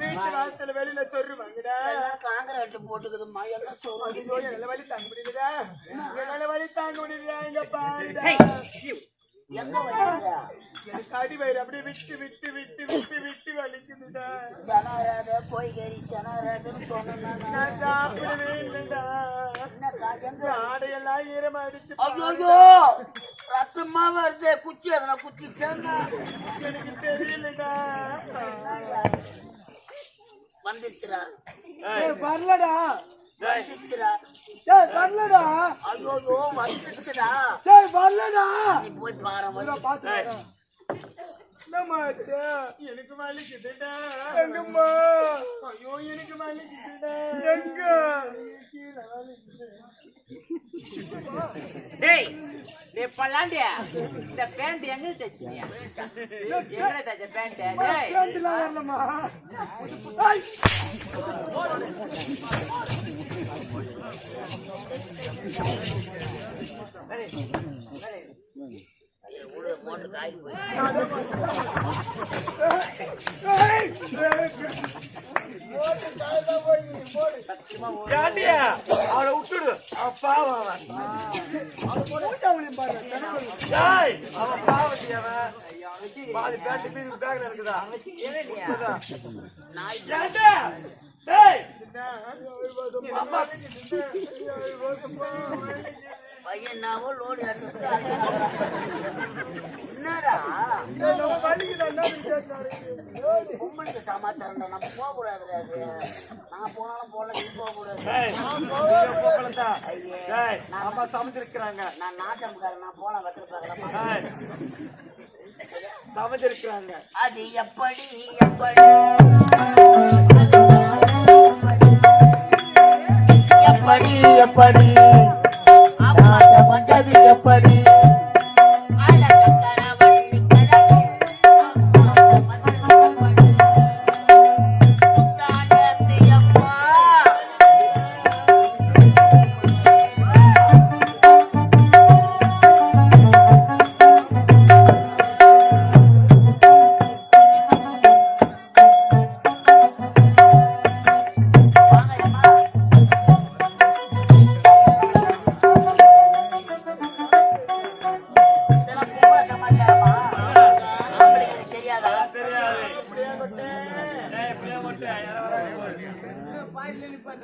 வீட்டு வாசல்ல வெளியில சொரு வாங்கடா. காங்கிரீட் போட்டுக்குதுமா எல்லாம் ஐயோ என்னால வலி தாங்க முடியலடா. என்னால வலி தாங்க முடியலடா இங்க பாருடா. எங்க வைக்கிறீங்க எனக்கு அடி வயிறு அப்படியே விட்டு விட்டு விட்டு விட்டு விட்டு வலிக்குதுடா சனாராத கோய்கறி சனாராதன்னு சொன்னா நான் சாப்பிடவே இல்லைடா. என்னக்கா எங்க? ஆடையெல்லாம் ஈரமாயிடுச்சு ஐயோ ரத்தமா வருது குச்சி அதனா குச்சி எனக்கு தெரியலடா. வந்துருச்சுடா. வரலடா. வந்துருச்சுடா. டேய் வரலடா. ஐயோ வந்துருச்சுடா. டேய் வரலடா. நீ போய் பாரு வந்து என்னமாச்சா? எனக்கு வலிக்குதுடா. எங்கம்மா? ஐயோ எனக்கு வலிக்குதுடா. எங்க? கீழே வலிக்குது டேய் டேய் பல்லாண்டியா இந்த பேண்ட் எங்க தைச்சியா எங்க தைச்ச பேண்ட் டேய்! மோட்டர் காய் போய் ஏண்டியா அவனை விட்டுடு. பாவம் அவன் பாவத்தி அவன். பாதி பேக்ல இருக்குதா? ஏண்டா? அம்மா. பையன் நாவோ லோடு என்னடா? பொம்பளைக்கு சமாச்சாரம் நம்ம போக கூடாதுடா அது. நான் போனாலும் போல நீ போக கூடாது. அம்மா சமைச்சிருக்கிறாங்க. நான் நாட்டம்காரன் நான் போலாம் வச்சிருப்பாங்க சமைச்சிருக்கிறாங்க. அது எப்படி எப்படி? எப்படி எப்படி? வந்தது எப்படி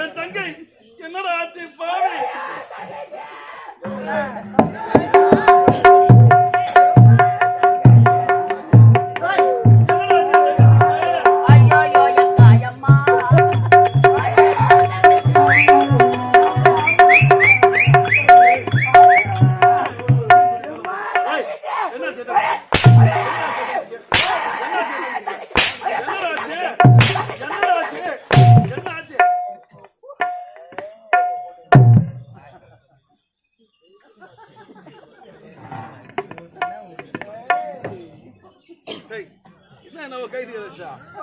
என் தங்கை என்னடா ஆச்சு பாவி?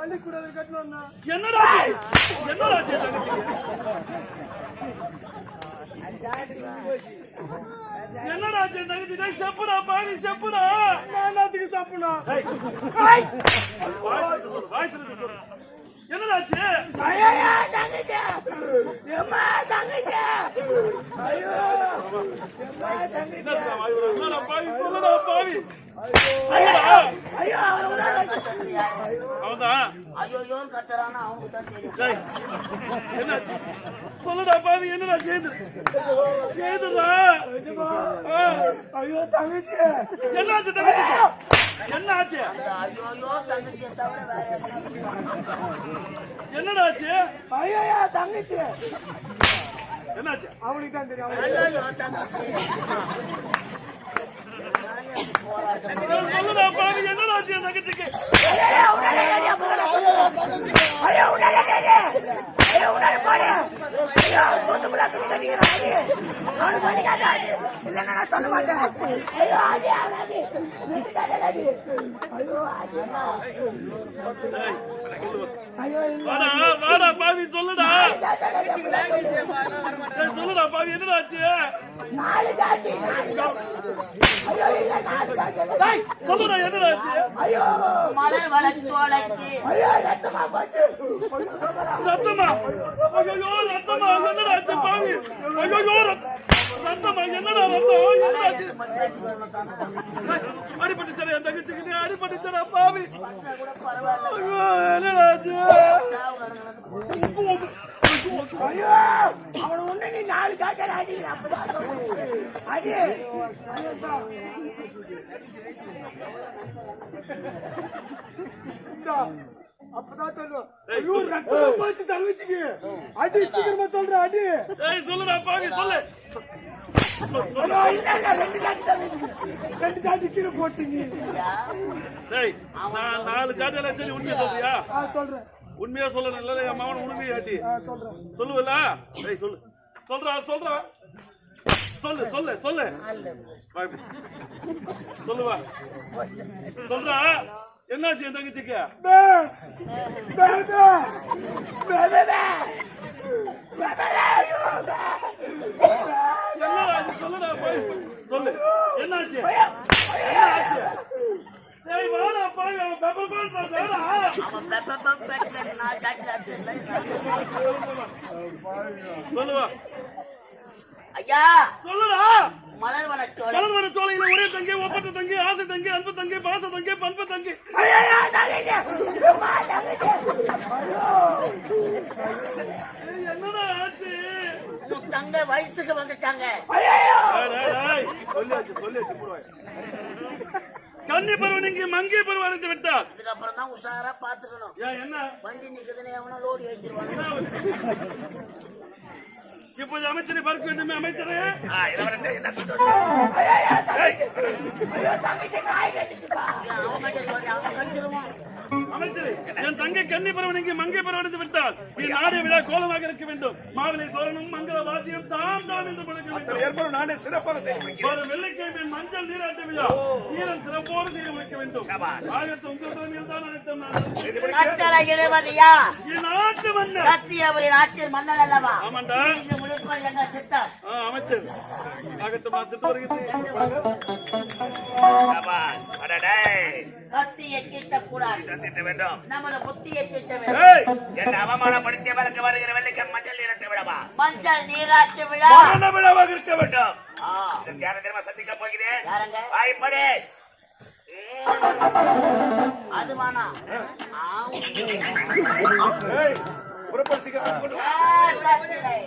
பள்ளிக்கூடத்தை கட்டணும்னா என்னடா என்னடா என்னடா தங்கச்சி! செப்புனா பாடி செப்புனா என்னடாச்சு ஐயோன்னு கத்துறானா அவனுக்கு தான் தெரியும் சொல்லுடா பாவி என்னடா ஜெயந்து ஜெயந்துடா ஐயோ தங்கச்சி என்னாச்சு தங்கச்சி? என்னாச்சு? ஐயோ தங்கச்சி தவிர வேற என்னடாச்சு? என்னாச்சு? அவனுக்கு. தான் தெரியும் என்னடா பாவி என்னடா ஆச்சு அந்த கத்துக்கு சொல்லுடா பாவி என்னடா ஆச்சு? நாலு ஜாட்டி ஐயோ ஐயோ! அவன் ஒண்ணு நீ நாலு காக்கடை அடி அப்பதான் அடி அப்பதான் சொல்லுவோம் ஐயோ ரத்தம் போச்சு தங்கச்சிக்கு அடி சீக்கிரமா சொல்ற அடி. சொல்லுடா பாவி சொல்லு. நாலு காட்டையில சரி உண்மையை சொல்றியா? சொல்றேன். உண்மையா சொல்லணும் இல்ல என் மகன் உண்மையை ஆட்டி ஆ சொல்றேன். சொல்லுவல சொல்லு. சொல்றா சொல்றா. சொல்லு சொல்லு சொல்லு. சொல்லுவா. சொல்றா. என்னாச்சு என் தங்கச்சிக்கு? சொல்லுவா. ஐயா. சொல்லுடா. மலர் வளச்சோலை கலர் வர சோலையில ஒரே தங்கி ஒப்பட்ட தங்கி ஆசை தங்கி அன்பு தங்கி பாச தங்கி பண்பு தங்கி. என்னடா ஆச்சு? தங்க வயசுக்கு வந்துட்டாங்க. கன்னி பருவன் இங்கு மங்கை பருவம் அடைந்து இதுக்கப்புறம் தான் உஷாரா பாத்துக்கணும். என்ன? வண்டி நிக்குதுன்னு எவனா லோடி வச்சிருவாங்க இப்போது அமைச்சரை பார்க்க வேண்டுமே அமைச்சரே. இளவரசர் என்ன சொல்றது? அவங்க அவங்க அமைச்சரே என் தங்கை கன்னி பருவம் நீங்க மங்கை பருவம் அடைந்து விட்டால் நீ நாடே விழா கோலமாக இருக்க வேண்டும். மாவிலை தோரணம் மங்கள வாத்தியம் தாம் தாம் என்று முழங்க வேண்டும். ஏற்பாடு நானே சிறப்பாக செய்ய ஒரு வெள்ளிக்கிழமை மஞ்சள் நீராட்ட விழா சீரன் சிறப்போடு செய்து முடிக்க வேண்டும். ஆகத்து உங்கள் தலைமையில் தான் அழைத்தோம் நாங்கள். கட்டளை இடுவதையா என் நாட்டு மன்னர். சத்தியபுரி நாட்டின் மன்னர் அல்லவா? ஆமாண்டா. அமைச்சர். ஆகட்டும் பார்த்துட்டு அடடே. கத்தியை கிட்ட கூடாது திட்ட வேண்டும். நம்மள புத்தியை திட்ட வேண்டும். ஏய்! என்ன அவமானப்படுத்தியவர்களுக்கு வருகிற வெள்ளிக்கு மஞ்சள் நீரட்ட விடவா? மஞ்சள் நீராட்டு விழா. மரண விழாவாக இருக்க வேண்டும். இதற்கு யாரை தெரியுமா சந்திக்க போகிறேன்? யாருங்க? வாய்ப்படி. அதுவானா? கட்டளை